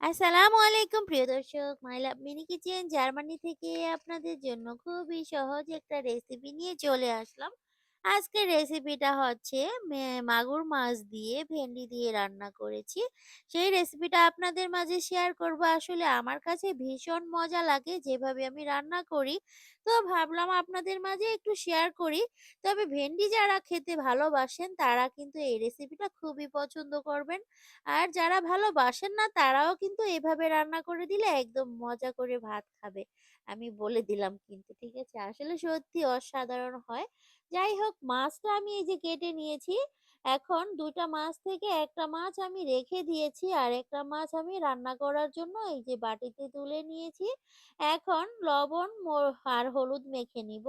আসসালামু আলাইকুম প্রিয় দর্শক। My love mini kitchen Germany থেকে আপনাদের জন্য খুবই সহজ একটা রেসিপি নিয়ে চলে আসলাম। আজকের রেসিপিটা হচ্ছে মাগুর মাছ দিয়ে ভেন্ডি দিয়ে রান্না করেছি সেই রেসিপিটা আপনাদের মাঝে শেয়ার করব আসলে আমার কাছে ভীষণ মজা লাগে যেভাবে আমি রান্না করি তো ভাবলাম আপনাদের মাঝে একটু শেয়ার করি তবে ভেন্ডি যারা খেতে ভালোবাসেন, তারা কিন্তু এই রেসিপিটা খুবই পছন্দ করবেন আর যারা ভালোবাসেন না, তারাও কিন্তু এভাবে রান্না করে দিলে একদম মজা করে ভাত খাবে। আমি বলে দিলাম কিন্তু, ঠিক আছে? আসলে সত্যি অসাধারণ হয়। যাই হোক, মাছটা আমি এই যে কেটে নিয়েছি। এখন দুটা মাছ থেকে একটা মাছ আমি রেখে দিয়েছি। আর একটা মাছ আমি রান্না করার জন্য এই যে বাটিতে তুলে নিয়েছি। এখন লবণ আর হলুদ মেখে নিব।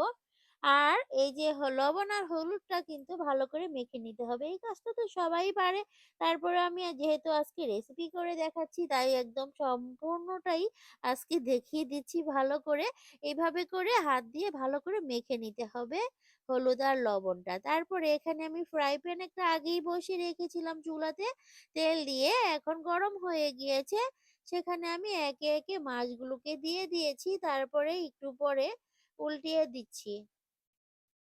আর এই যে লবণ আর হলুদটা কিন্তু ভালো করে মেখে নিতে হবে। এই কাজটা তো সবাই পারে। তারপরে আমি যেহেতু আজকে রেসিপি করে দেখাচ্ছি তাই একদম সম্পূর্ণটাই আজকে দেখিয়ে দিচ্ছি ভালো করে। এভাবে করে হাত দিয়ে ভালো করে মেখে নিতে হবে হলুদ আর লবণটা। তারপরে এখানে আমি ফ্রাই প্যান একটা আগেই বসিয়ে রেখেছিলাম চুলাতে তেল দিয়ে এখন গরম হয়ে গিয়েছে। সেখানে আমি একে, একে মাছগুলোকে দিয়ে দিয়েছি। তারপরে একটু পরে উল্টিয়ে দিচ্ছি।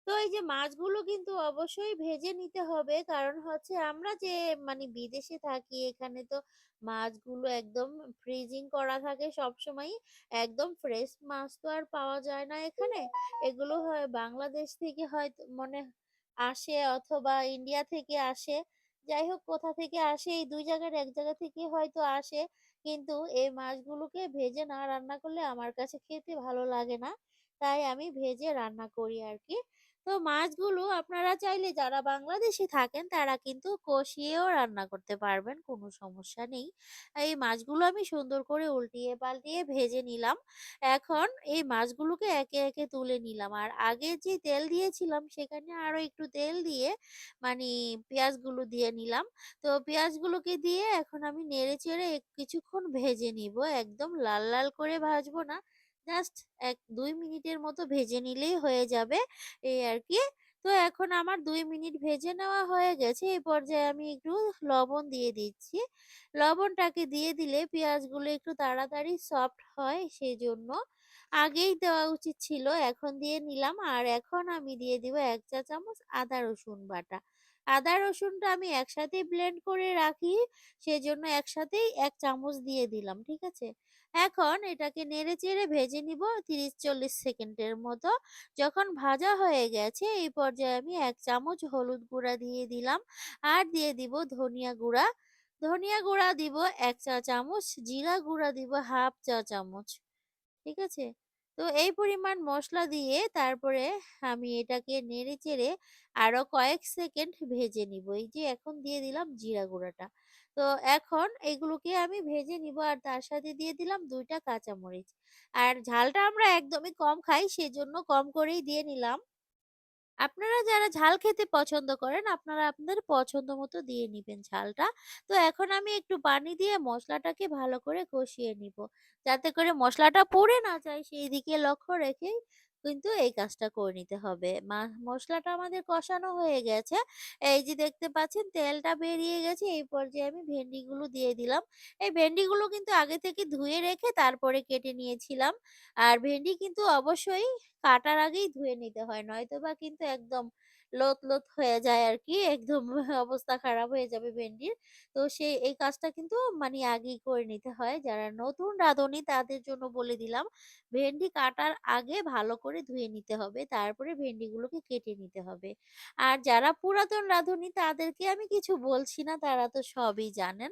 তো এই যে মাছগুলো কিন্তু অবশ্যই ভেজে নিতে হবে। কারণ হচ্ছে আমরা যে মানে বিদেশে থাকি, এখানে তো মাছগুলো একদম ফ্রিজিং করা থাকে সবসময়ই। একদম ফ্রেশ মাছ তো আর পাওয়া যায় না এখানে। এগুলো হয় বাংলাদেশ থেকে হয়তো মনে আসে অথবা ইন্ডিয়া থেকে আসে। যাই হোক, কোথা থেকে আসে এই দুই জায়গার এক জায়গা থেকে হয়তো আসে। কিন্তু এই মাছগুলোকে ভেজে না রান্না করলে আমার কাছে খেতে ভালো লাগে না। তাই আমি ভেজে রান্না করি আরকি। তো মাছগুলো আপনারা চাইলে যারা বাংলাদেশে থাকেন তারা কিন্তু কষিয়েও রান্না করতে পারবেন কোনো সমস্যা নেই। এই মাছগুলো আমি সুন্দর করে উল্টিয়ে পাল্টিয়ে ভেজে নিলাম। এখন এই মাছগুলোকে একে, একে তুলে নিলাম। আর আগে যে তেল দিয়েছিলাম সেখানে আরও একটু তেল দিয়ে মানে পেঁয়াজগুলো দিয়ে নিলাম। তো পেঁয়াজগুলোকে দিয়ে এখন আমি নেড়েচেড়ে এক কিছুক্ষণ ভেজে নিব। একদম লাল, লাল করে ভাজবো না। জাস্ট ১-২ মিনিটের মতো ভেজে নিলেই হয়ে যাবে। এই আর কি তো এখন আমার দুই মিনিট ভেজে নেওয়া হয়ে গেছে। এই পর্যায়ে আমি একটু লবণ দিয়ে দিচ্ছি। লবণটাকে দিয়ে দিলে পেঁয়াজগুলো একটু তাড়াতাড়ি সফট হয় সেজন্য। আগেই দেওয়া উচিত ছিল। এখন দিয়ে নিলাম। আর এখন আমি দিয়ে দিব এক চা চামচ আদা রসুন বাটা। আদা রসুনটা আমি একসাথে ব্লেন্ড করে রাখি। সেজন্য একসাথেই এক চামচ দিয়ে দিলাম। ঠিক আছে? এখন এটাকে নেড়ে চেড়ে ভেজে নিব ৩০-৪০ সেকেন্ডের মতো। যখন ভাজা হয়ে গেছে এই পর্যায়ে আমি এক চামচ হলুদ গুঁড়া দিয়ে দিলাম। আর দিয়ে দিব ধনিয়া গুঁড়া। ধনিয়া গুঁড়া দিব এক চা চামচ, জিরা গুঁড়া দিব ১/২ চা চামচ। ঠিক আছে? তো এই পরিমাণ মশলা দিয়ে তারপরে আমি এটাকে নেড়ে চেড়ে আরও কয়েক সেকেন্ড ভেজে নিব। এই যে এখন দিয়ে দিলাম জিরা গুঁড়াটা। তো এখন এগুলোকে আমি ভেজে নিব আর তার সাথে দিয়ে দিলাম দুইটা কাঁচামরিচ। আর ঝালটা আমরা একদমই কম খাই, সেজন্য কম করেই দিয়ে নিলাম। আপনারা যারা ঝাল খেতে পছন্দ করেন, আপনারা আপনাদের পছন্দ মতো দিয়ে নিবেন ঝালটা। তো এখন আমি একটু পানি দিয়ে মশলাটাকে ভালো করে কষিয়ে নিব। যাতে করে মশলাটা পুড়ে না যায় সেই দিকে লক্ষ্য রেখেই কিন্তু এই কাজটা করে নিতে হবে। মশলাটা আমাদের কষানো হয়ে গেছে। এই যে দেখতে পাচ্ছেন, তেলটা বেরিয়ে গেছে। এই পর্যায়ে আমি ভেন্ডিগুলো দিয়ে দিলাম। এই ভেন্ডিগুলো কিন্তু আগে থেকে ধুয়ে রেখে তারপরে কেটে নিয়েছিলাম। আর ভেন্ডি কিন্তু অবশ্যই কাটার আগেই ধুয়ে নিতে হয়। নয়তো বা কিন্তু একদম লোত, লোত হয়ে যায় আর কি একদম অবস্থা খারাপ হয়ে যাবে ভেন্ডির। তো সেই এই কাজটা কিন্তু মানে আগেই করে নিতে হয়। যারা নতুন রাঁধুনি তাদের জন্য বলে দিলাম। ভেন্ডি কাটার আগে ভালো করে ধুয়ে নিতে হবে। তারপরে ভেন্ডিগুলোকে কেটে নিতে হবে। আর যারা পুরাতন রাঁধুনি তাদেরকে আমি কিছু বলছি না, তারা তো সবই জানেন।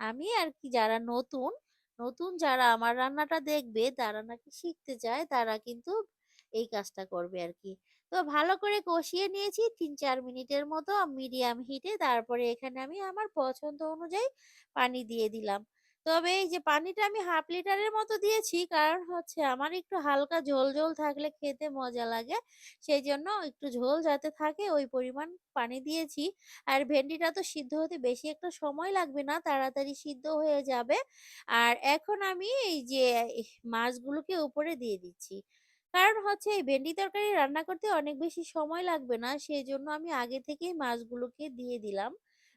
আমি আর কি যারা নতুন, নতুন যারা আমার রান্নাটা দেখবে, তারা নাকি শিখতে চায়, তারা কিন্তু এই কাজটা করবে আরকি। তো ভালো করে কষিয়ে নিয়েছি ৩-৪ মিনিটের মতো মিডিয়াম হিটে। তারপরে এখানে আমি আমার পছন্দ অনুযায়ী পানি দিয়ে দিলাম। তবে এই যে পানিটা আমি ১/২ লিটারের মতো দিয়েছি। কারণ হচ্ছে আমার একটু হালকা ঝোল, ঝোল থাকলে খেতে মজা লাগে। সেই জন্য একটু ঝোল যাতে থাকে ওই পরিমাণ পানি দিয়েছি। আর ভেন্ডিটা তো সিদ্ধ হতে বেশি একটা সময় লাগবে না, তাড়াতাড়ি সিদ্ধ হয়ে যাবে। আর এখন আমি এই যে মাছগুলোকে উপরে দিয়ে দিচ্ছি। কারণ হচ্ছে এই ভেন্ডি তরকারি রান্না করতে অনেক বেশি সময় লাগবে না। সেই জন্য আমি আগে থেকেই মাছগুলোকে দিয়ে দিলাম।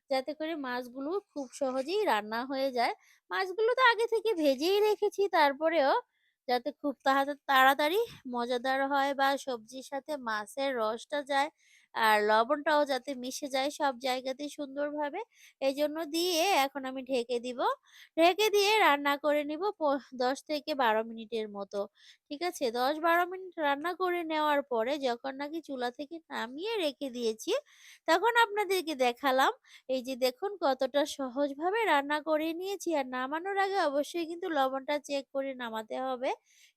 যাতে করে মাছগুলো খুব সহজেই রান্না হয়ে যায়। মাছগুলো তো আগে থেকে ভেজেই রেখেছি তারপরেও যাতে খুব তাড়া তাড়াতাড়ি মজাদার হয় বা সবজির সাথে মাছের রসটা যায় আর লবণটাও যাতে মিশে যায় সব জায়গাতেই সুন্দরভাবে। এই জন্য দিয়ে এখন আমি ঢেকে দিব। ঢেকে দিয়ে রান্না করে নিব দশ থেকে ১২ মিনিটের মতো। ঠিক আছে? দশ বারো মিনিট রান্না করে নেওয়ার পরে যখন নাকি চুলা থেকে নামিয়ে রেখে দিয়েছি, তখন আপনাদেরকে দেখালাম এই যে দেখুন কতটা সহজভাবে রান্না করে নিয়েছি। আর নামানোর আগে অবশ্যই কিন্তু লবণটা চেক করে নামাতে হবে।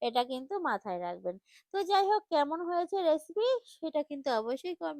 এটা কিন্তু মাথায় রাখবেন। তো যাই হোক কেমন হয়েছে রেসিপি সেটা কিন্তু অবশ্যই